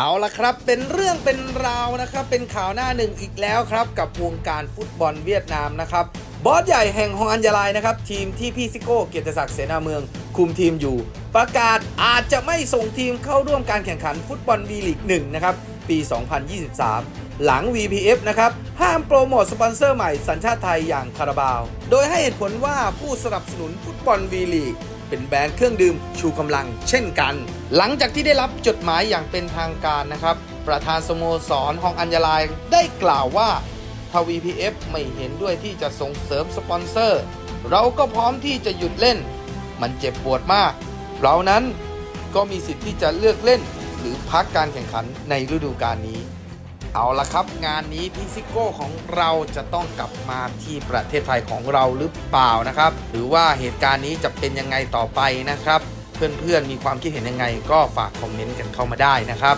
เอาละครับ เป็นเรื่องเป็นราวนะครับ เป็นข่าวหน้าหนึ่งอีกแล้วครับ กับวงการฟุตบอลเวียดนามนะครับ บอสใหญ่แห่งฮองอัญญาลายนะครับ ทีมที่พี่ซิโก้เกียรติศักดิ์เสนาเมือง คุมทีมอยู่ ประกาศอาจจะไม่ส่งทีมเข้าร่วมการแข่งขันฟุตบอลวีลีก1นะครับ ปี 2023 หลัง VPF นะครับ ห้ามโปรโมทสปอนเซอร์ใหม่สัญชาติไทยอย่างคาราบาว โดยให้เหตุผลว่าผู้สนับสนุนฟุตบอลวีลีกเป็นแบรนด์เครื่องดื่มชูกำลังเช่นกัน หลังจากที่ได้รับจดหมายอย่างเป็นทางการนะครับ ประธานสโมสรฮองอัญญาลายได้กล่าวว่าทวีพีเอฟไม่เห็นด้วยที่จะส่งเสริมสปอนเซอร์ เราก็พร้อมที่จะหยุดเล่น มันเจ็บปวดมาก เรานั้นก็มีสิทธิ์ที่จะเลือกเล่น หรือพักการแข่งขันในฤดูกาลนี้ เอาละครับ งานนี้พี่ซิโก้ของเราจะต้องกลับมาที่ประเทศไทยของเราหรือเปล่านะครับ หรือว่าเหตุการณ์นี้จะเป็นยังไงต่อไปนะครับ เพื่อนๆมีความคิดเห็นยังไง ก็ฝากคอมเมนต์กันเข้ามาได้นะครับ